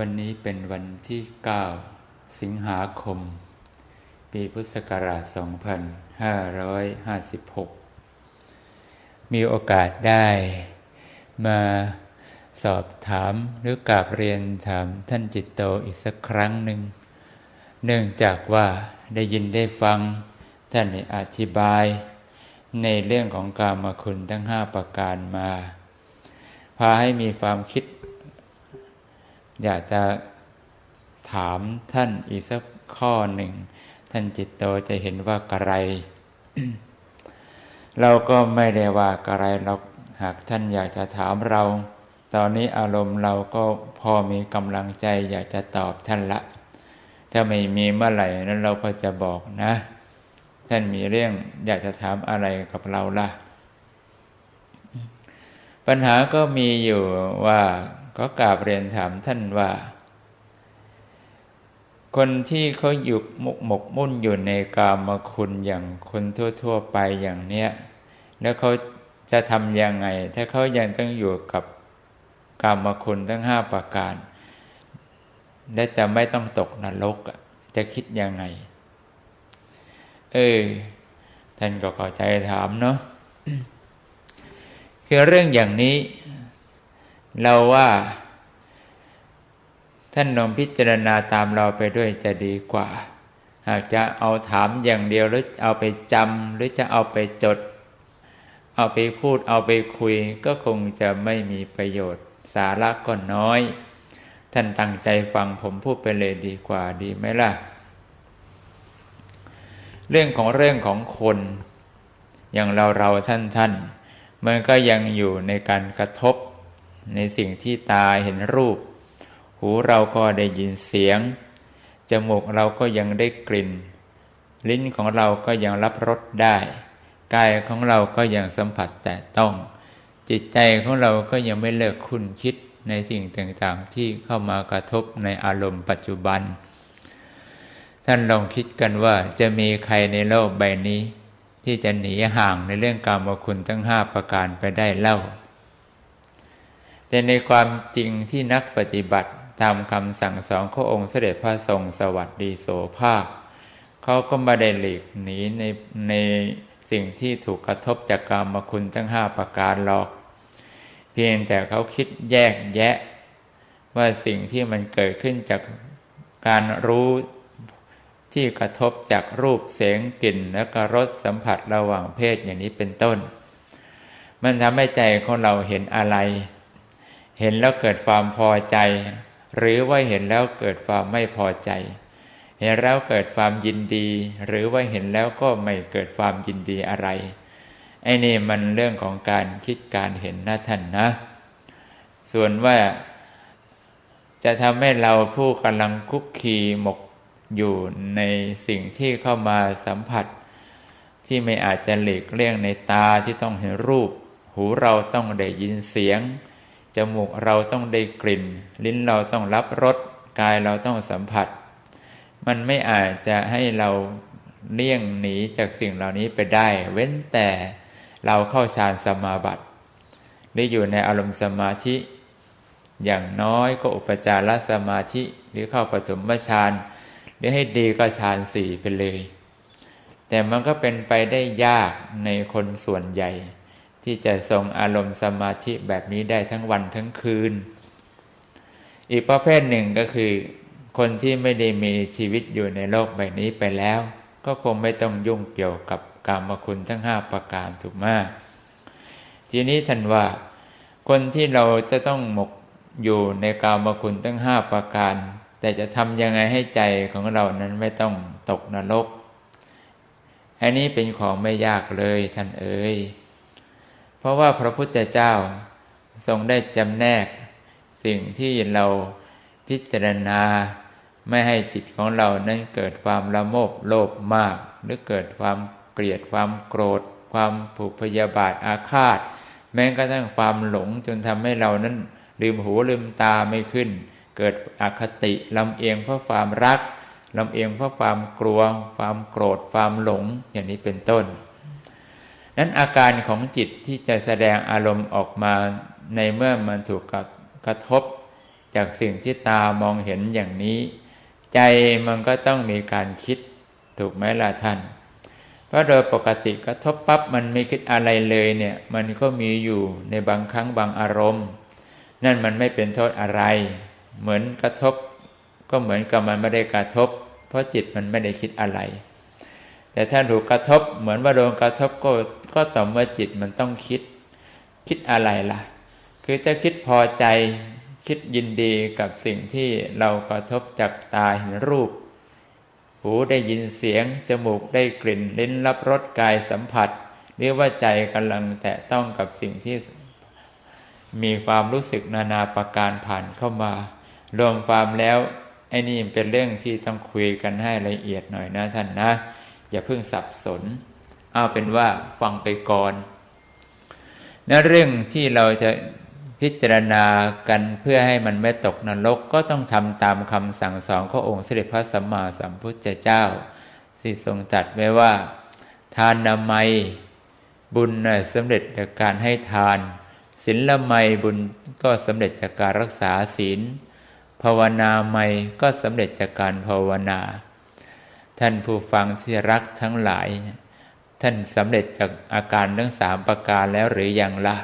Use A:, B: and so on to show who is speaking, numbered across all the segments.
A: วันนี้เป็นวันที่ 9 สิงหาคม ปีพุทธศักราช 2556 มีโอกาสได้มาสอบถามหรือกราบเรียนถามท่านจิตโตอีกสักครั้งหนึ่ง เนื่องจากว่าได้ยินได้ฟังท่านอธิบาย ในเรื่องของกามคุณทั้งห้าประการมา พาให้มีความคิด อยากจะถามท่านอีกสักข้อหนึ่ง ท่านจิตโตจะเห็นว่ากระไร เราก็ไม่ได้ว่ากระไรเราหากท่านอยากจะถามเรา ตอนนี้อารมณ์เราก็พอมีกำลังใจอยากจะตอบท่านละ ถ้าไม่มีเมื่อไหร่นั้นเราก็จะบอกนะ ท่านมีเรื่องอยากจะถามอะไรกับเราล่ะ ปัญหาก็มีอยู่ว่า ก็กราบเรียนถามท่านว่า คนที่เขาอยู่หมกหมกมุ่นอยู่ในกามคุณอย่างคนทั่ว ๆ ไปอย่างเนี้ย แล้วเขาจะทำยังไง ถ้าเขายังต้องอยู่กับกามคุณทั้งห้าประการ และจะไม่ต้องตกนรกจะคิดยังไง เออ ท่านก็เข้าใจถามเนาะคือเรื่องอย่างนี้ เราว่าท่านลองพิจารณาตามเราไปด้วยจะดีกว่าหากจะเอาถามอย่างเดียวหรือเอาไปจำหรือจะเอาไปจด เอาไปพูดเอาไปคุย ก็คงจะไม่มีประโยชน์ สาระก็น้อย ท่านตั้งใจฟังผมพูดไปเลยดีกว่าดีไหมล่ะ เรื่องของเรื่องของคน อย่างเราเราท่านท่านมันก็ยังอยู่ในการกระทบ ในสิ่งที่ตาเห็นรูป หูเราก็ได้ยินเสียง จมูกเราก็ยังได้กลิ่น ลิ้นของเราก็ยังรับรสได้กายของเราก็ยังสัมผัสแต่ต้อง จิตใจของเราก็ยังไม่เลิกคุ้นคิดในสิ่งต่างๆ ที่เข้ามากระทบในอารมณ์ปัจจุบัน ท่านลองคิดกันว่าจะมีใครในโลกใบนี้ ที่จะหนีห่างในเรื่องกรรมคุณทั้งห้าประการไปได้เล่า แต่ในความจริงที่นักปฏิบัติตามคำสั่งสอนขององค์เสด็จพระทรงสวัสดีโสภาคเขาก็มาได้หลีกหนีในในสิ่งที่ถูกกระทบจากกรรมคุณทั้งห้าประการหรอก เพียงแต่เขาคิดแยกแยะ ว่าสิ่งที่มันเกิดขึ้นจากการรู้ที่กระทบจากรูปเสียงกลิ่นและก็รสสัมผัสระหว่างเพศอย่างนี้เป็นต้น มันทำให้ใจของเราเห็นอะไร เห็นแล้วเกิดความพอใจ หรือว่าเห็นแล้วเกิดความไม่พอใจ เห็นแล้วเกิดความยินดี หรือว่าเห็นแล้วก็ไม่เกิดความยินดีอะไรไอ้นี่มันเรื่องของการคิดการเห็นนะท่านนะ ส่วนว่าจะทำให้เราผู้กำลังคุกคีหมกอยู่ในสิ่งที่เข้ามาสัมผัส ที่ไม่อาจจะหลีกเลี่ยงในตาที่ต้องเห็นรูป หูเราต้องได้ยินเสียง จมูกเราต้องได้กลิ่น ลิ้นเราต้องรับรสกายเราต้องสัมผัส มันไม่อาจจะให้เราเลี่ยงหนีจากสิ่งเหล่านี้ไปได้ เว้นแต่เราเข้าฌานสมาบัติหรืออยู่ในอารมณ์สมาธิ อย่างน้อยก็อุปจารสมาธิหรือเข้าปฐมฌานหรือให้ดีก็ฌานสี่ไปเลย แต่มันก็เป็นไปได้ยากในคนส่วนใหญ่ ที่จะทรงอารมณ์สมาธิแบบนี้ได้ทั้งวันทั้งคืน อีกประเภทหนึ่งก็คือ คนที่ไม่ได้มีชีวิตอยู่ในโลกใบนี้ไปแล้ว ก็คงไม่ต้องยุ่งเกี่ยวกับกรรมคุณทั้งห้าประการถูกมาก ทีนี้ท่านว่า คนที่เราจะต้องหมกอยู่ในกรรมคุณทั้งห้าประการ แต่จะทำยังไงให้ใจของเรานั้นไม่ต้องตกนรก อันนี้เป็นของไม่ยากเลยท่านเอ๋ย ราะว่าพระพุทธเจ้าทรงได้จำแนก สิ่งที่เราพิจารณาไม่ให้จิตของเรานั้นเกิดความละโมบโลภมาก หรือเกิดความเกลียดความโกรธ ความผูกพยาบาทอาฆาต แม้กระทั่งความหลงจนทำให้เรานั้นลืมหูลืมตาไม่ขึ้น เกิดอคติลำเอียงเพราะความรักลำเอียงเพราะความกลัว ความโกรธความหลงอย่างนี้เป็นต้น นั้นอาการของจิตที่จะแสดงอารมณ์ออกมาในเมื่อมันถูกกระทบ จากสิ่งที่ตามองเห็นอย่างนี้ ใจมันก็ต้องมีการคิดถูกไหมล่ะท่าน เพราะโดยปกติกระทบปั๊บมันไม่คิดอะไรเลยเนี่ย มันก็มีอยู่ในบางครั้งบางอารมณ์ นั่นมันไม่เป็นโทษอะไร เหมือนกระทบ ก็เหมือนกับมันไม่ได้กระทบ เพราะจิตมันไม่ได้คิดอะไร แต่ถ้าถูกกระทบเหมือนว่าโดนกระทบก็ก็ต่อเมื่อจิตมันต้องคิด คิดอะไรล่ะ คือถ้าคิดพอใจคิดยินดีกับสิ่งที่เรากระทบจากตาเห็นรูป หูได้ยินเสียง จมูกได้กลิ่นลิ้นรับรสกายสัมผัสหรือว่าใจกำลังแตะต้องกับสิ่งที่มีความรู้สึกนานาประการผ่านเข้ามา รวมความแล้วไอ้นี่เป็นเรื่องที่ต้องคุยกันให้ละเอียดหน่อยนะท่านนะ อย่าเพิ่งสับสน เอาเป็นว่าฟังไปก่อนนเรื่องที่เราจะพิจารณากันเพื่อให้มันไม่ตกนรกก็ต้องทำตามคำสั่งสอนขององค์เสด็จพระสัมมาสัมพุทธเจ้าที่ทรงจัดไว้ว่า ทานนามัย บุญสำเร็จจากการให้ทาน ศีลละไมบุญก็สำเร็จจากการรักษาศีล ภาวนาไมก็สำเร็จจากการภาวนา ท่านผู้ฟังที่รักทั้งหลาย ท่านสำเร็จจากอาการทั้งสามประการแล้วหรือยังละ่ะ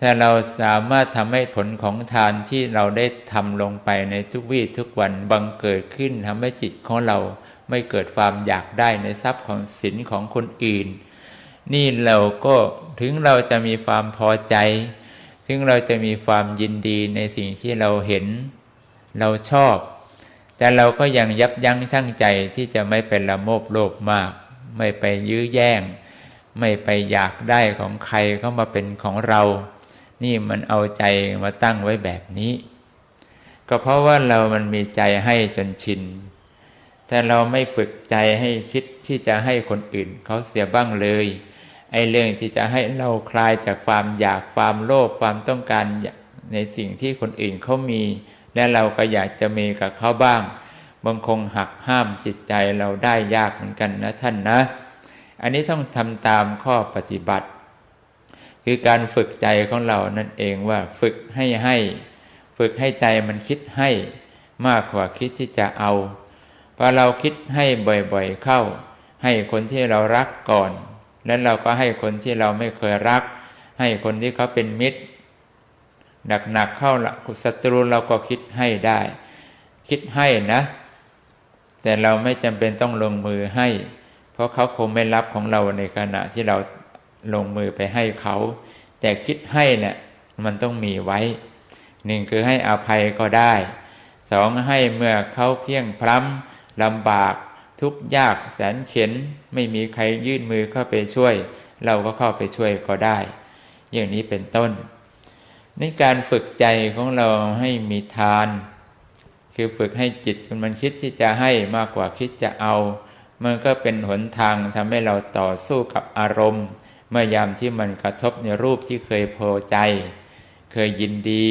A: ถ้าเราสามารถทำให้ผลของทานที่เราได้ทำลงไปในทุกวี่ทุกวันบังเกิดขึ้นทำให้จิตของเราไม่เกิดความอยากได้ในทรัพย์ของสินของคนอื่น นี่เราก็ถึงเราจะมีความพอใจ ถึงเราจะมีความยินดีในสิ่งที่เราเห็น เราชอบ แต่เราก็ยังยับยั้งชั่งใจที่จะไม่เป็นละโมบโลภมาก ไม่ไปยื้อแย่ง ไม่ไปอยากได้ของใครเข้ามาเป็นของเรา นี่มันเอาใจมาตั้งไว้แบบนี้ ก็เพราะว่าเรามันมีใจให้จนชิน แต่เราไม่ฝึกใจให้คิดที่จะให้คนอื่นเขาเสียบ้างเลยไอ้เรื่องที่จะให้เราคลายจากความอยากความโลภความต้องการในสิ่งที่คนอื่นเขามี และเราก็อยากจะมีกับเขาบ้างบางคงหักห้ามจิตใจเราได้ยากเหมือนกันนะท่านนะ อันนี้ต้องทำตามข้อปฏิบัติ คือการฝึกใจของเรานั่นเองว่าฝึกให้ให้ ฝึกให้ใจมันคิดให้มากกว่าคิดที่จะเอาพอเราคิดให้บ่อยๆเข้า ให้คนที่เรารักก่อน แล้วเราก็ให้คนที่เราไม่เคยรัก ให้คนที่เขาเป็นมิตร หนักๆเข้าละศัตรูเราก็คิดให้ได้ คิดให้นะ แต่เราไม่จำเป็นต้องลงมือให้ เพราะเขาคงไม่รับของเราในขณะที่เราลงมือไปให้เขา แต่คิดให้เนี่ยมันต้องมีไว้หนึ่งคือให้อภัยก็ได้สองให้เมื่อเขาเพียงพล้ำลำบากทุกยากแสนเข็น ไม่มีใครยื่นมือเข้าไปช่วย เราก็เข้าไปช่วยก็ได้ อย่างนี้เป็นต้น นการฝึกใจของเราให้มีทาน คือฝึกให้จิตมันคิดที่จะให้มากกว่าคิดจะเอา มันก็เป็นหนทางทำให้เราต่อสู้กับอารมณ์ เมื่อยามที่มันกระทบในรูปที่เคยพอใจ เคยยินดี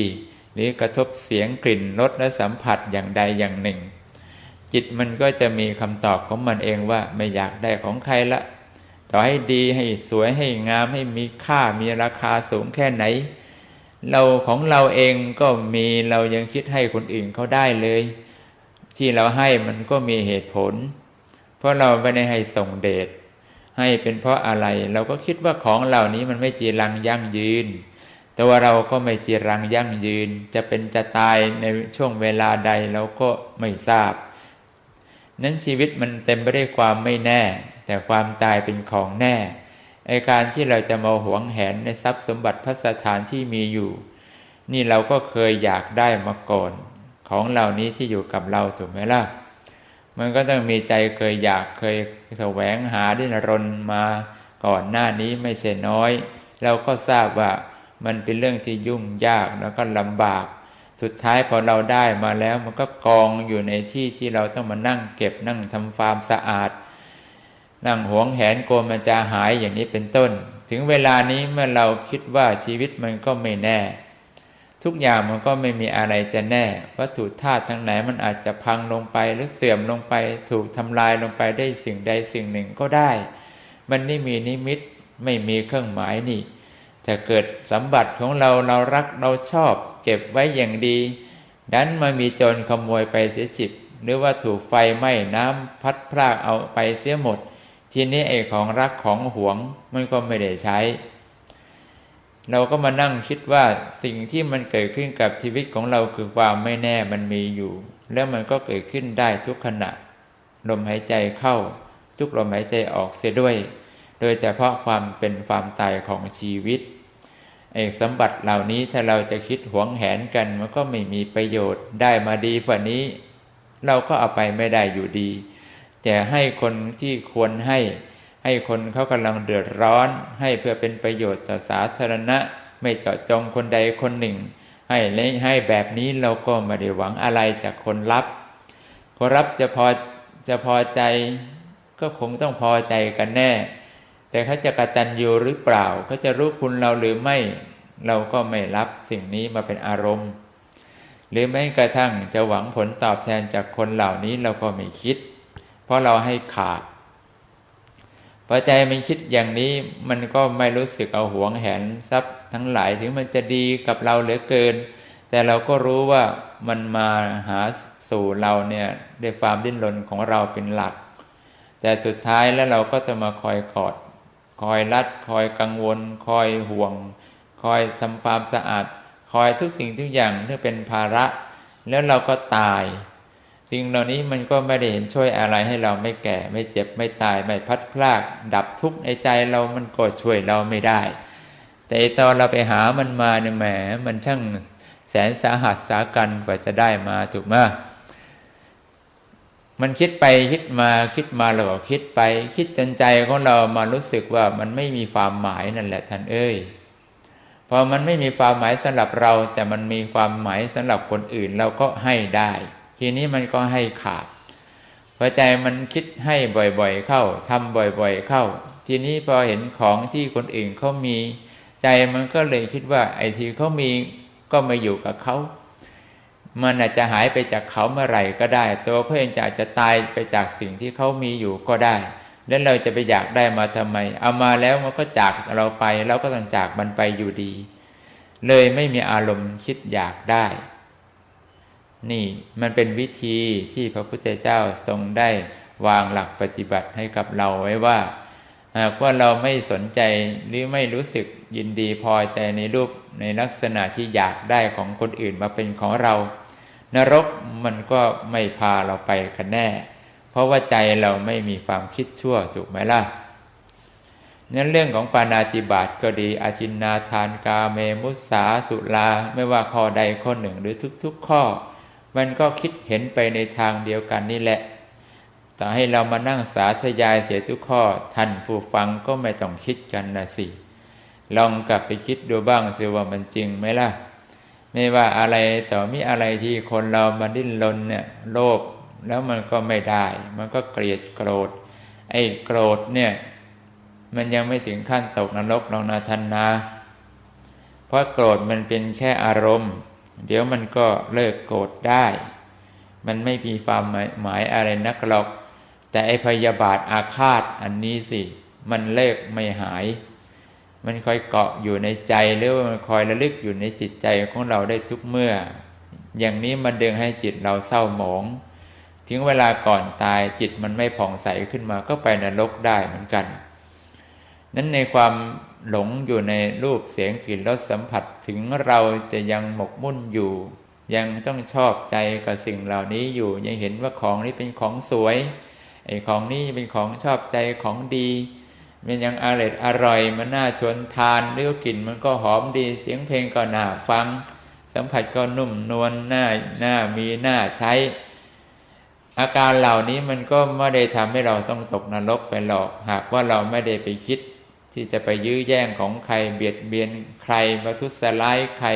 A: หรือกระทบเสียงกลิ่นรสและสัมผัสอย่างใดอย่างหนึ่ง จิตมันก็จะมีคำตอบของมันเองว่าไม่อยากได้ของใครละ ต่อให้ดีให้สวยให้งามให้มีค่ามีราคาสูงแค่ไหน เราของเราเองก็มีเรายังคิดให้คนอื่นเขาได้เลย ที่เราให้มันก็มีเหตุผล เพราะเราไม่ได้ให้ส่งเดชให้เป็นเพราะอะไร เราก็คิดว่าของเหล่านี้มันไม่จีรังยั่งยืนแต่ว่าเราก็ไม่จีรังยั่งยืน จะเป็นจะตายในช่วงเวลาใดเราก็ไม่ทราบ นั้นชีวิตมันเต็มไปด้วยความไม่แน่ แต่ความตายเป็นของแน่ ไอการที่เราจะมาหวงแหนในทรัพย์สมบัติพัสถานที่มีอยู่ นี่เราก็เคยอยากได้มาก่อน ของเหล่านี้ที่อยู่กับเราถูกไหมล่ะ มันก็ต้องมีใจเคยอยากเคยแสวงหาดิ้นรนมาก่อนหน้านี้ไม่ใช่น้อย เราก็ทราบว่ามันเป็นเรื่องที่ยุ่งยากแล้วก็ลำบาก สุดท้ายพอเราได้มาแล้วมันก็กองอยู่ในที่ที่เราต้องมานั่งเก็บนั่งทำฟาร์มสะอาด นั่งหวงแหนโกมันจะหายอย่างนี้เป็นต้น ถึงเวลานี้เมื่อเราคิดว่าชีวิตมันก็ไม่แน่ ทุกอย่างมันก็ไม่มีอะไรจะแน่ วัตถุธาตุทั้งไหนมันอาจจะพังลงไปหรือเสื่อมลงไป ถูกทำลายลงไปได้สิ่งใดสิ่งหนึ่งก็ได้ มันไม่มีนิมิตไม่มีเครื่องหมายนี่แต่เกิดสมบัติของเราเรารักเราชอบ เก็บไว้อย่างดีดันมามีโจรขโมยไปเสียฉิบ หรือว่าถูกไฟไหม้น้ำพัดพรากเอาไปเสียหมด ทีนี้ไอ้ของรักของหวงมันก็ไม่ได้ใช้ เราก็มานั่งคิดว่าสิ่งที่มันเกิดขึ้นกับชีวิตของเราคือความไม่แน่มันมีอยู่ แล้วมันก็เกิดขึ้นได้ทุกขณะลมหายใจเข้า ทุกลมหายใจออกเสียด้วย โดยเฉพาะความเป็นความตายของชีวิตไอ้สมบัติเหล่านี้ถ้าเราจะคิดหวงแหนกันมันก็ไม่มีประโยชน์ได้มาดีฝ่านี้ เราก็เอาไปไม่ได้อยู่ดี แต่ให้คนที่ควรให้ ให้คนเขากำลังเดือดร้อน ให้เพื่อเป็นประโยชน์ต่อสาธารณะ ไม่เจาะจงคนใดคนหนึ่ง ให้เลให้แบบนี้เราก็ไม่ได้หวังอะไรจากคนรับคนรับจะพอจะพอใจก็คงต้องพอใจกันแน่ แต่เขาจะกระตันยูหรือเปล่าเขาจะรู้คุณเราหรือไม่ เราก็ไม่รับสิ่งนี้มาเป็นอารมณ์ หรือแม้กระทั่งจะหวังผลตอบแทนจากคนเหล่านี้เราก็ไม่คิด ราะเราให้ขาดพอใจมันคิดอย่างนี้มันก็ไม่รู้สึกเอาหวงแหนทรัพย์ทั้งหลายถึงมันจะดีกับเราเหลือเกิน แต่เราก็รู้ว่ามันมาหาสู่เราเนี่ยด้วยความดิ้นรนของเราเป็นหลัก แต่สุดท้ายแล้วเราก็จะมาคอยกอด คอยรัด คอยกังวล คอยห่วง คอยทำความสะอาด คอยทุกสิ่งทุกอย่างที่เป็นภาระ แล้วเราก็ตาย สิ่งเหล่านี้มันก็ไม่ได้เห็นช่วยอะไรให้เราไม่แก่ ไม่เจ็บไม่ตายไม่พัดพลาก ดับทุกข์ในใจเรามันก็ช่วยเราไม่ได้ แต่ตอนเราไปหามันมาเนี่ยแหมมันช่างแสนสาหัสสากันกว่าจะได้มาถูกไหมมันคิดไปคิดมาคิดมาเราก็คิดไป คิดจนใจของเรามารู้สึกว่ามันไม่มีความหมายนั่นแหละท่านเอ้ยพอมันไม่มีความหมายสำหรับเรา แต่มันมีความหมายสำหรับคนอื่นเราก็ให้ได้ ทีนี้มันก็ให้ขาดพอใจมันคิดให้บ่อยๆเข้าทำบ่อยๆเข้า ทีนี้พอเห็นของที่คนอื่นเขามี ใจมันก็เลยคิดว่า ไอ้ที่เขามีก็มาอยู่กับเขา มันอาจจะหายไปจากเขาเมื่อไหร่ก็ได้ ตัวเขาเองจะอาจจะตายไปจากสิ่งที่เขามีอยู่ก็ได้ แล้วเราจะไปอยากได้มาทำไม เอามาแล้วมันก็จากเราไปเราก็ต้องจากมันไปอยู่ดี เลยไม่มีอารมณ์คิดอยากได้ นี่มันเป็นวิธีที่พระพุทธเจ้าทรงได้วางหลักปฏิบัติให้กับเราไว้ว่าหากว่าเราไม่สนใจหรือไม่รู้สึกยินดีพอใจในรูปในลักษณะที่อยากได้ของคนอื่นมาเป็นของเรา นรกมันก็ไม่พาเราไปกันแน่ เพราะว่าใจเราไม่มีความคิดชั่วถูกไหมล่ะนั้นเรื่องของปานาติบาตก็ดี อาชินนาทานกาเมมุสาสุลา ไม่ว่าข้อใดข้อหนึ่งหรือทุก ๆ ข้อ มันก็คิดเห็นไปในทางเดียวกันนี่แหละ แต่ให้เรามานั่งสาธยายเสียทุกข้อท่านผู้ฟังก็ไม่ต้องคิดกันนะสิ ลองกลับไปคิดดูบ้างสิว่ามันจริงไหมล่ะ ไม่ว่าอะไรต่อมีอะไรที่คนเรามาดิ้นรนเนี่ยโลภแล้วมันก็ไม่ได้ มันก็เกลียดโกรธ ไอ้โกรธเนี่ย มันยังไม่ถึงขั้นตกนรกลองนาทันนาเพราะโกรธมันเป็นแค่อารมณ์ เดี๋ยวมันก็เลิกโกรธได้ มันไม่มีความหมายอะไรนักหรอก แต่ไอพยาบาทอาฆาตอันนี้สิ มันเลิกไม่หาย มันคอยเกาะอยู่ในใจหรือว่ามันคอยระลึกอยู่ในจิตใจของเราได้ทุกเมื่อ อย่างนี้มันดึงให้จิตเราเศร้าหมองถึงเวลาก่อนตายจิตมันไม่ผ่องใสขึ้นมาก็ไปนรกได้เหมือนกัน นั้นในความ หลงอยู่ในรูปเสียงกลิ่นรสสัมผัสถึงเราจะยังหมกมุ่นอยู่ ยังต้องชอบใจกับสิ่งเหล่านี้อยู่ ยังเห็นว่าของนี้เป็นของสวยไอ้ของนี้เป็นของชอบใจของดี มันยังอร่อยอร่อยมันน่าชวนทานเรือวกลิ่นมันก็หอมดีเสียงเพลงก็น่าฟัง สัมผัสก็นุ่มนวลน่าน่ามีน่าใช้ อาการเหล่านี้มันก็ไม่ได้ทำให้เราต้องตกนรกไปหรอก หากว่าเราไม่ได้ไปคิด ที่จะไปยื้อแย่งของใครเบียดเบียนใครมาทุสลายใคร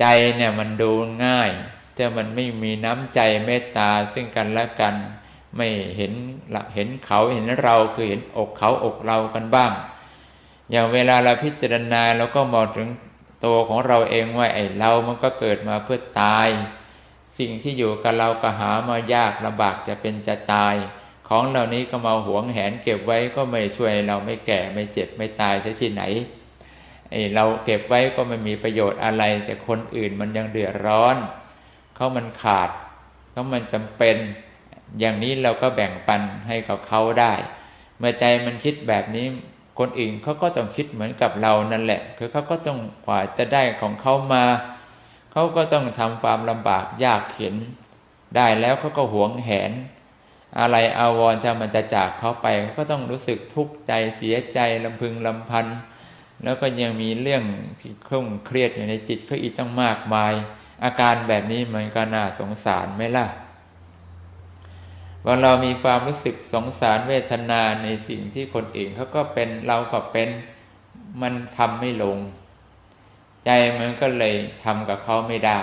A: ใจเนี่ยมันดูง่ายแต่มันไม่มีน้ำใจเมตตาซึ่งกันและกัน ไม่เห็นเห็นเขาเห็นเราคือเห็นอกเขาอกเรากันบ้าง อย่างเวลาเราพิจารณาเราก็มองถึงตัวของเราเองว่าไอ้เรามันก็เกิดมาเพื่อตาย สิ่งที่อยู่กับเราก็หามายากลำบากจะเป็นจะตาย ของเหล่านี้ก็มาหวงแหนเก็บไว้ก็ไม่ช่วยเราไม่แก่ไม่เจ็บไม่ตายเสียที่ไหนไอเราเก็บไว้ก็ไม่มีประโยชน์อะไร แต่คนอื่นมันยังเดือดร้อนเขามันขาดเขามันจำเป็นอย่างนี้เราก็แบ่งปันให้กับเขาได้ เมื่อใจมันคิดแบบนี้คนอื่นเขาก็ต้องคิดเหมือนกับเรานั่นแหละ คือเขาก็ต้องกว่าจะได้ของเขามาเขาก็ต้องทำความลำบากยากเข็นได้แล้วเขาก็หวงแหน อะไรอาวรจะมันจะจากเขาไป ก็ต้องรู้สึกทุกข์ใจเสียใจลำพึงลำพันธ์แล้วก็ยังมีเรื่องที่ครุ่งเครียดอยู่ในจิตเขาอีกต้องมากมาย อาการแบบนี้มันก็น่าสงสารไหมล่ะว่าเรามีความรู้สึกสงสารเวทนาในสิ่งที่คนอื่นเขาก็เป็นเราก็เป็นมันทำไม่ลง ใจมันก็เลยทำกับเขาไม่ได้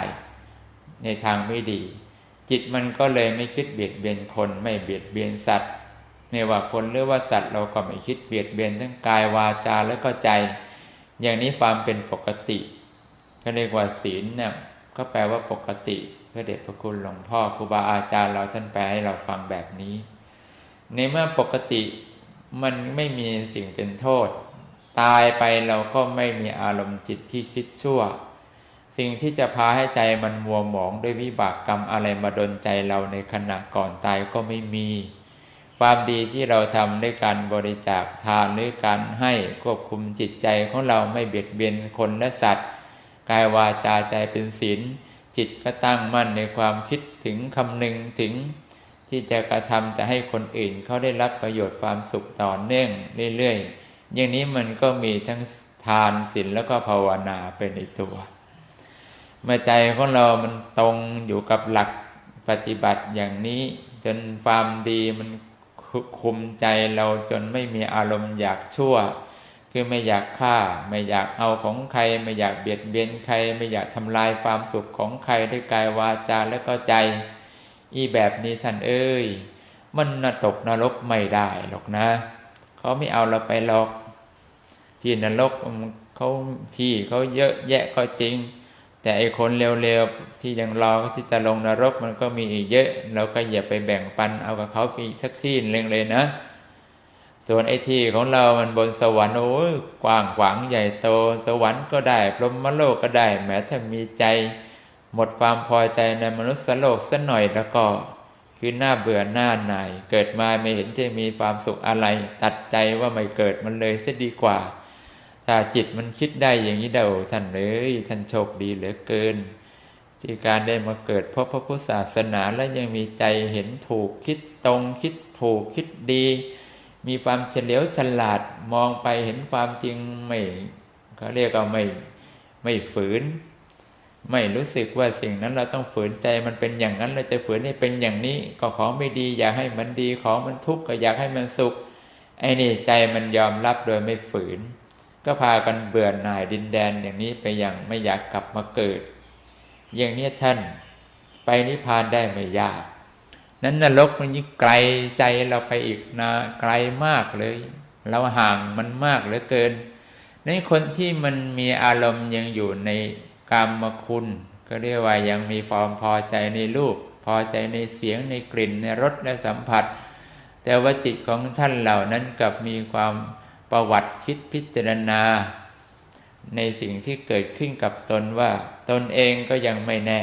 A: ในทางไม่ดี จิตมันก็เลยไม่คิดเบียดเบียนคนไม่เบียดเบียนสัตว์ไม่ว่าคนหรือว่าสัตว์เราก็ไม่คิดเบียดเบียนทั้งกายวาจาแล้วก็ใจ อย่างนี้ความเป็นปกติ ก็เรียกว่าศีลเนี่ยก็แปลว่าปกติพระเดชพระคุณหลวงพ่อครูบาอาจารย์เราท่านแปลให้เราฟังแบบนี้ ในเมื่อปกติมันไม่มีสิ่งเป็นโทษ ตายไปเราก็ไม่มีอารมณ์จิตที่คิดชั่ว สิ่งที่จะพาให้ใจมันมัวหมองด้วยวิบากกรรมอะไรมาดนใจเราในขณะก่อนตายก็ไม่มี ความดีที่เราทำด้วยการบริจาคทานหรือการให้ควบคุมจิตใจของเราไม่เบียดเบียนคนและสัตว์กายวาจาใจเป็นศีลจิตก็ตั้งมั่นในความคิดถึงคำนึงถึง ที่จะกระทำจะให้คนอื่นเขาได้รับประโยชน์ความสุขต่อเนื่องเรื่อยๆอย่างนี้มันก็มีทั้งทานศีลแล้วก็ภาวนาเป็นในตัว เมื่อใจของเรามันตรงอยู่กับหลักปฏิบัติอย่างนี้ จนความดีมันคุมใจเราจนไม่มีอารมณ์อยากชั่ว คือไม่อยากฆ่า ไม่อยากเอาของใคร ไม่อยากเบียดเบียนใคร ไม่อยากทำลายความสุขของใครด้วยกายวาจาและก็ใจ อีแบบนี้ท่านเอ้ย มันนตกนรกไม่ได้หรอกนะเขาไม่เอาเราไปหรอก ที่นรกเขาที่เขาเยอะแยะก็จริง แต่ไอคนเร็วๆที่ยังรอที่จะลงนรกมันก็มีอีกเยอะ เราก็อย่าไปแบ่งปันเอากับเขาไปสักที่เร่งเลยนะ ส่วนไอ้ที่ของเรามันบนสวรรค์โอ้ยกว้างขวางใหญ่โตสวรรค์ก็ได้พรหมโลกก็ได้แม้ถ้ามีใจ หมดความพอใจในมนุษย์โลกสักหน่อยแล้วก็คือหน้าเบื่อหน้าหน่ายเกิดมาไม่เห็นจะมีความสุขอะไร ตัดใจว่าไม่เกิดมันเลยเสียดีกว่า ถ้าจิตมันคิดได้อย่างนี้เดาท่านเลยท่านโชคดีเหลือเกิน ที่การได้มาเกิดเพราะพระพุทธศาสนาและยังมีใจเห็นถูกคิดตรงคิดถูกคิดดี มีความเฉลียวฉลาดมองไปเห็นความจริงไม่เขาเรียกว่าไม่ไม่ฝืน ไม่รู้สึกว่าสิ่งนั้นเราต้องฝืนใจมันเป็นอย่างนั้นเราจะฝืนให้เป็นอย่างนี้ ก็ของไม่ดี อยากให้มันดีของมันทุกข์ก็อยากให้มันสุขไอ้นี่ใจมันยอมรับโดยไม่ฝืน ก็พากันเบื่อหน่ายดินแดนอย่างนี้ไปอย่างไม่อยากกลับมาเกิด อย่างนี้ท่านไปนิพพานได้ไม่ยาก นั้นนรกมันยิ่งไกลใจเราไปอีกนะไกลมากเลย เราห่างมันมากเหลือเกินในคนที่มันมีอารมณ์ยังอยู่ในกรรมคุณ ก็เรียกว่ายังมีความพอใจในรูป พอใจในเสียงในกลิ่นในรสและสัมผัส แต่ว่าจิตของท่านเหล่านั้นกับมีความ ประวัติคิดพิจารณา ในสิ่งที่เกิดขึ้นกับตนว่า ตนเองก็ยังไม่แน่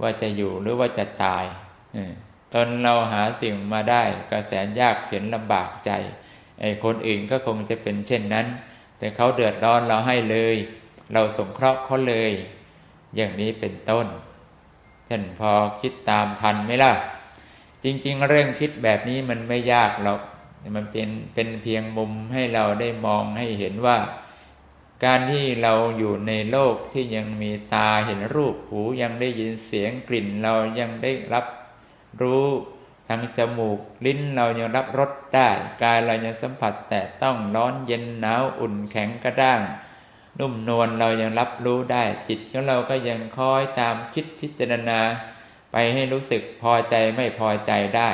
A: ว่าจะอยู่หรือว่าจะตายตนเราหาสิ่งมาได้ก็แสนยากเข็นลำบากใจไอ้คนอื่นก็คงจะเป็นเช่นนั้น แต่เขาเดือดร้อนเราให้เลย เราสงเคราะห์เขาเลย อย่างนี้เป็นต้นท่านพอคิดตามทันไหมล่ะ จริง ๆ เรื่องคิดแบบนี้มันไม่ยากหรอก มันเป็นเป็นเพียงมุมให้เราได้มองให้เห็นว่า การที่เราอยู่ในโลกที่ยังมีตาเห็นรูปหูยังได้ยินเสียงกลิ่นเรายังได้รับรู้ทางจมูกลิ้นเรายังรับรสได้กายเรายังสัมผัสแต่ต้องร้อนเย็นหนาวอุ่นแข็งกระด้าง นุ่มนวลเรายังรับรู้ได้จิตของเราก็ยังคอยตามคิดพิจารณา ไปให้รู้สึกพอใจไม่พอใจได้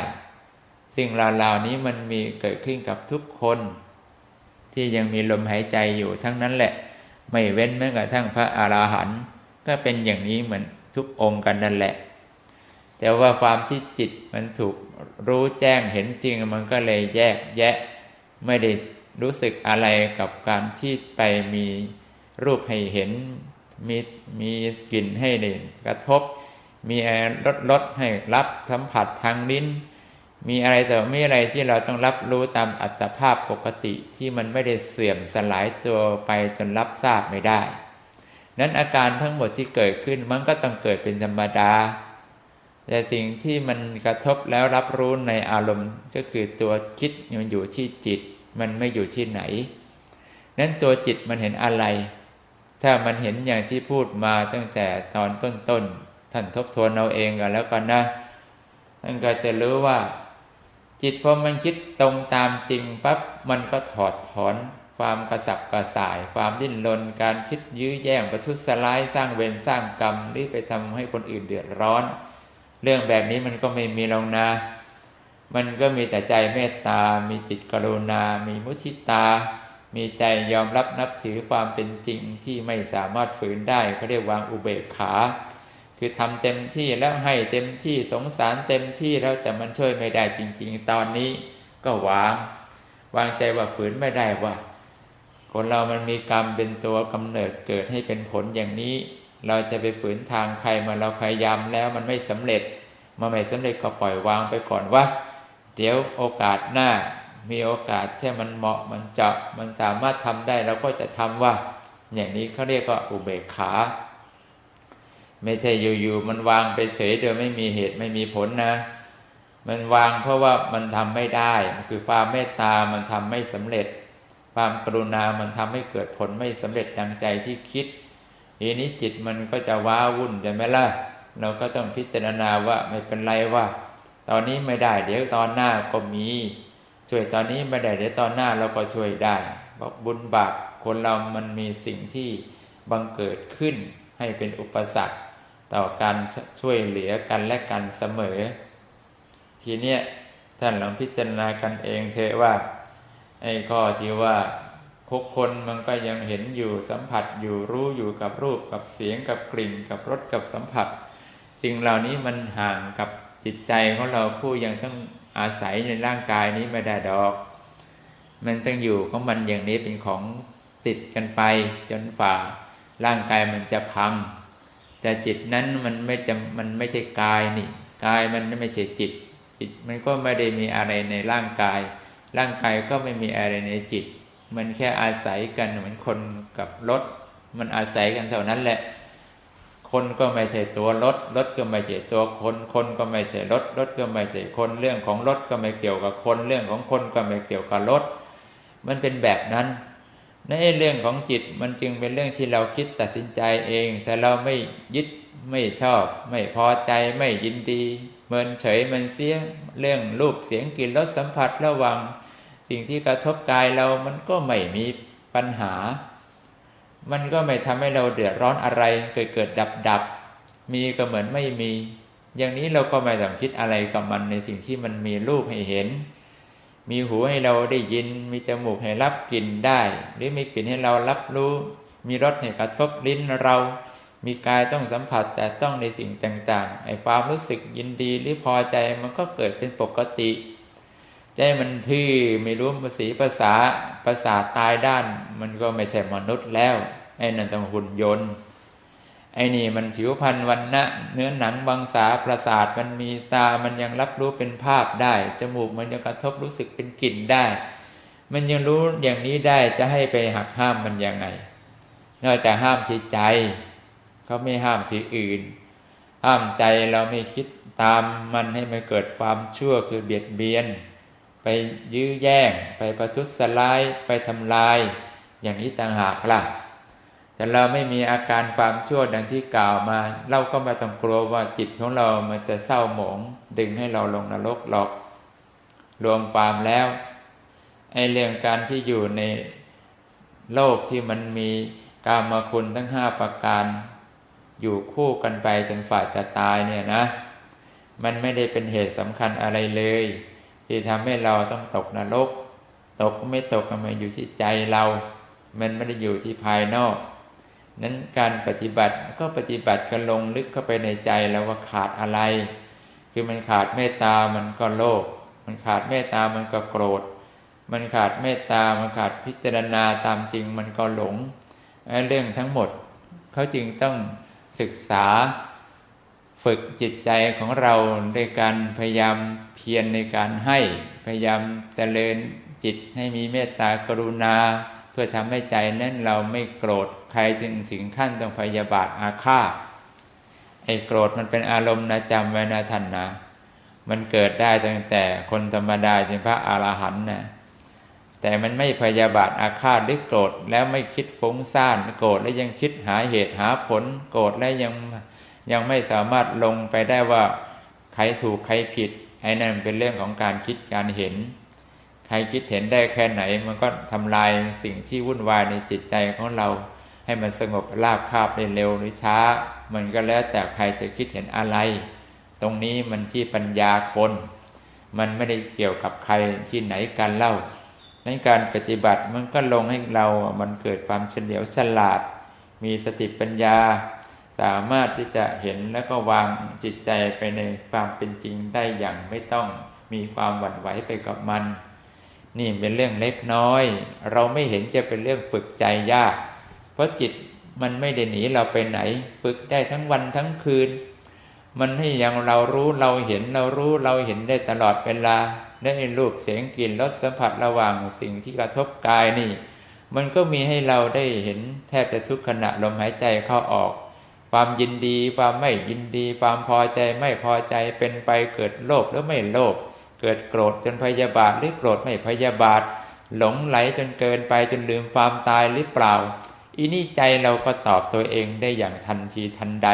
A: สิ่งเหล่านี้มันมีเกิดขึ้นกับทุกคน ที่ยังมีลมหายใจอยู่ทั้งนั้นแหละ ไม่เว้นแม้กระทั่งพระอาราหันต์ก็เป็นอย่างนี้เหมือนทุกองค์กันนั่นแหละ แต่ว่าความที่จิตมันถูกรู้แจ้งเห็นจริงมันก็เลยแยกแยะ ไม่ได้รู้สึกอะไรกับการที่ไปมีรูปให้เห็น มีมีกลิ่นให้ได้กระทบ มีรสรสให้รับสัมผัสทางลิ้น มีอะไรแต่ไม่อะไรที่เราต้องรับรู้ตามอัตภาพปกติที่มันไม่ได้เสื่อมสลายตัวไปจนรับทราบไม่ได้ นั้นอาการทั้งหมดที่เกิดขึ้นมันก็ต้องเกิดเป็นธรรมดา แต่สิ่งที่มันกระทบแล้วรับรู้ในอารมณ์ก็คือตัวคิดมันอยู่ที่จิต มันไม่อยู่ที่ไหน นั้นตัวจิตมันเห็นอะไร ถ้ามันเห็นอย่างที่พูดมาตั้งแต่ตอนต้นๆท่านทบทวนเอาเองกันแล้วกันนะท่านก็จะรู้ว่า จิตพอมันคิดตรงตามจริงปั๊บมันก็ถอดถอนความกระสับกระส่าย ความดิ้นรนการคิดยื้อแย่งประทุษร้ายสร้างเวรสร้างกรรมหรือไปทำให้คนอื่นเดือดร้อน เรื่องแบบนี้มันก็ไม่มีลงนะ มันก็มีแต่ใจเมตตา มีจิตกรุณา มีมุทิตา มีใจยอมรับนับถือความเป็นจริงที่ไม่สามารถฝืนได้เขาเรียกวางอุเบกขา คือทำเต็มที่แล้วให้เต็มที่สงสารเต็มที่แล้วแต่มันช่วยไม่ได้จริง ๆ ตอนนี้ก็วาง วางใจว่าฝืนไม่ได้ว่า คนเรามันมีกรรมเป็นตัวกำเนิดเกิดให้เป็นผลอย่างนี้ เราจะไปฝืนทางใครมาเราพยายามแล้วมันไม่สำเร็จมาไม่สำเร็จก็ปล่อยวางไปก่อนว่า เดี๋ยวโอกาสหน้า มีโอกาสที่มันเหมาะมันเจาะมันสามารถทำได้เราก็จะทำว่า อย่างนี้เขาเรียกว่าอุเบกขา ไม่ใช่อยู่ๆมันวางไปเฉยโดยไม่มีเหตุไม่มีผลนะ มันวางเพราะว่ามันทำไม่ได้คือความเมตตามันทำไม่สำเร็จ ความกรุณามันทำให้เกิดผลไม่สำเร็จดังใจที่คิดทีนี้จิตมันก็จะว้าวุ่นใช่ไหมล่ะ เราก็ต้องพิจารณาว่าไม่เป็นไรว่า ตอนนี้ไม่ได้ เดี๋ยวตอนหน้าก็มี ช่วยตอนนี้ไม่ได้เดี๋ยวตอนหน้าเราก็ช่วยได้เพราะบุญบาปคนเรามันมีสิ่งที่บังเกิดขึ้นให้เป็นอุปสรรค ต่อการช่วยเหลือกันและกันเสมอ ทีเนี้ยท่านลองพิจารณากันเองเถอะว่าไอ้ข้อที่ว่าทุกคนมันก็ยังเห็นอยู่สัมผัสอยู่รู้อยู่กับรูปกับเสียงกับกลิ่นกับรสกับสัมผัส สิ่งเหล่านี้มันห่างกับจิตใจของเราผู้ยังต้องอาศัยในร่างกายนี้ไม่ได้ดอก มันต้องอยู่ของมันอย่างนี้เป็นของติดกันไปจนฝ่าร่างกายมันจะพัง แต่จิตนั้นมันไม่จะมันไม่ใช่กายนี่กายมันไม่ใช่จิต จิตมันก็ไม่ได้มีอะไรในร่างกาย ร่างกายก็ไม่มีอะไรในจิต มันแค่อาศัยกันเหมือนคนกับรถ มันอาศัยกันเท่านั้นแหละ คนก็ไม่ใช่ตัวรถรถก็ไม่ใช่ตัวคน คนก็ไม่ใช่รถรถก็ไม่ใช่คนเรื่องของรถก็ไม่เกี่ยวกับคน เรื่องของคนก็ไม่เกี่ยวกับรถ มันเป็นแบบนั้น ในเรื่องของจิตมันจึงเป็นเรื่องที่เราคิดตัดสินใจเอง แต่เราไม่ยึดไม่ชอบ ไม่พอใจไม่ยินดีเมินเฉยมันเสียเรื่องรูปเสียงกลิ่นรสสัมผัสระวัง สิ่งที่กระทบกายเรามันก็ไม่มีปัญหา มันก็ไม่ทำให้เราเดือดร้อนอะไรเกิดเกิดดับดับมีก็เหมือนไม่มี อย่างนี้เราก็ไม่ต้องคิดอะไรกับมันในสิ่งที่มันมีรูปให้เห็น มีหูให้เราได้ยิน มีจมูกให้รับกลิ่นได้ หรือมีกลิ่นให้เรารับรู้ มีรสให้กระทบลิ้นเรา มีกายต้องสัมผัสแต่ต้องในสิ่งต่างๆไอ้ความรู้สึกยินดีหรือพอใจมันก็เกิดเป็นปกติ ใจมันทื่อไม่รู้ภาษีภาษาภาษาตายด้าน มันก็ไม่ใช่มนุษย์แล้วไอ้นั่นต้องหุ่นยนต์ ไอ้นี่มันผิวพรรณวันนะเนื้อหนังบางสาประสาทมันมีตามันยังรับรู้เป็นภาพได้ จมูกมันยังกระทบรู้สึกเป็นกลิ่นได้ มันยังรู้อย่างนี้ได้จะให้ไปหักห้ามมันยังไง นอกจากห้ามที่ใจเขาไม่ห้ามที่อื่น ห้ามใจเราไม่คิดตามมันให้มันเกิดความชั่วคือเบียดเบียน ไปยื้อแย่ง ไปประทุษร้ายไปทำลาย อย่างนี้ต่างหากล่ะ แต่เราไม่มีอาการความชั่วดังที่กล่าวมา เราก็ไม่ต้องกลัวว่าจิตของเรามันจะเศร้าหมอง ดึงให้เราลงนรกหรอก รวมความแล้วไอเรื่องการที่อยู่ในโลกที่มันมีกามาคุณทั้งห้าประการ อยู่คู่กันไปจนฝ่ายจะตายเนี่ยนะ มันไม่ได้เป็นเหตุสำคัญอะไรเลย ที่ทำให้เราต้องตกนรก ตกไม่ตกมันอยู่ที่ใจเรา มันไม่ได้อยู่ที่ภายนอก นั้นการปฏิบัติก็ปฏิบัติกันลงลึกเข้าไปในใจแล้วว่าขาดอะไร คือมันขาดเมตตามันก็โลภมันขาดเมตตามันก็โกรธ มันขาดเมตตามันขาดพิจารณาตามจริงมันก็หลงเรื่องทั้งหมดเขาจึงต้องศึกษาฝึกจิตใจของเราด้วยการพยายามเพียรในการให้พยายามเจริญจิตให้มีเมตตากรุณา เพื่อทำให้ใจนั้นเราไม่โกรธใครจึงถึงขั้นต้องพยาบาทอาฆาตไอ้โกรธมันเป็นอารมณ์นะจำไว้นะท่านนะ มันเกิดได้ตั้งแต่คนธรรมดาจนพระอรหันต์นะแต่มันไม่พยาบาทอาฆาตหรือโกรธแล้วไม่คิดฟุ้งซ่านโกรธแล้วยังคิดหาเหตุหาผล โกรธแล้วยังยังไม่สามารถลงไปได้ว่าใครถูกใครผิดไอ้นั่นเป็นเรื่องของการคิดการเห็น ครคิดเห็นได้แค่ไหน มันก็ทำลายสิ่งที่วุ่นวายในจิตใจของเรา ให้มันสงบราบคาบได้เร็วหรือช้า มันก็แล้วแต่ใครจะคิดเห็นอะไร ตรงนี้มันที่ปัญญาคน มันไม่ได้เกี่ยวกับใครที่ไหนการเล่าในการปฏิบัติมันก็ลงให้เรา มันเกิดความเฉลียวฉลาด มีสติปัญญา สามารถที่จะเห็นแล้วก็วางจิตใจไปในความเป็นจริงได้อย่างไม่ต้องมีความหวั่นไหวไปกับมัน นี่เป็นเรื่องเล็กน้อย เราไม่เห็นจะเป็นเรื่องฝึกใจยาก เพราะจิตมันไม่ได้หนีเราไปไหน ฝึกได้ทั้งวันทั้งคืน มันให้อย่างเรารู้เราเห็นเรารู้เราเห็นได้ตลอดเวลาได้รูปเสียงกลิ่นรสสัมผัสระหว่างสิ่งที่กระทบกายนี่ มันก็มีให้เราได้เห็นแทบจะทุกขณะลมหายใจเข้าออก ความยินดีความไม่ยินดี ความพอใจไม่พอใจเป็นไปเกิดโลภหรือไม่โลภ เกิดโกรธจนพยาบาทหรือโกรธไม่พยาบาท หลงไหลจนเกินไปจนลืมความตายหรือเปล่าอีนี่ใจเราก็ตอบตัวเองได้อย่างทันทีทันใด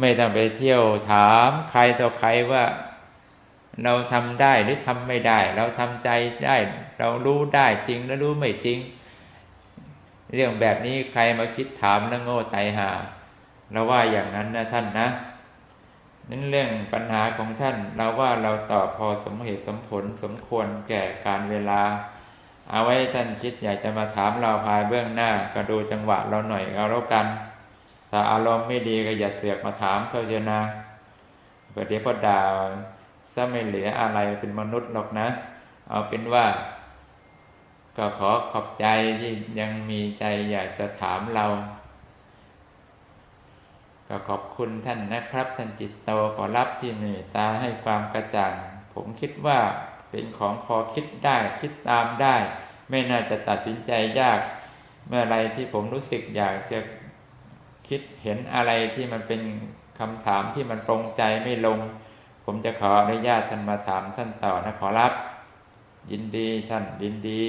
A: ไม่ต้องไปเที่ยวถามใครต่อใครว่า เราทำได้หรือทำไม่ได้ เราทำใจได้ เรารู้ได้จริงแล้วรู้ไม่จริง เรื่องแบบนี้ใครมาคิดถามแล้วโง่ไตหาเราว่าอย่างนั้นนะท่านนะ นั้นเรื่องปัญหาของท่านเราว่าเราตอบพอสมเหตุสมผลสมควรแก่การเวลา เอาไว้ท่านคิดอยากจะมาถามเราภายเบื้องหน้า ก็ดูจังหวะเราหน่อยเอาแล้วกันถ้าอารมณ์ไม่ดีก็อย่าเสือกมาถามเขาเจนะเดี๋ยวพอด่าซะไม่เหลืออะไรเป็นมนุษย์หรอกนะ เอาเป็นว่า ก็ขอขอบใจที่ยังมีใจอยากจะถามเรา ก็ขอบคุณท่านนะครับ ท่านจิตโตขอรับที่เมตตาให้ความกระจ่าง ผมคิดว่าเป็นของพอคิดได้คิดตามได้ ไม่น่าจะตัดสินใจยาก เมื่อไรที่ผมรู้สึกอยากจะคิดเห็นอะไรที่มันเป็นคำถามที่มันตรงใจไม่ลง ผมจะขออนุญาตท่านมาถามท่านต่อนะขอรับ ยินดีท่านยินดี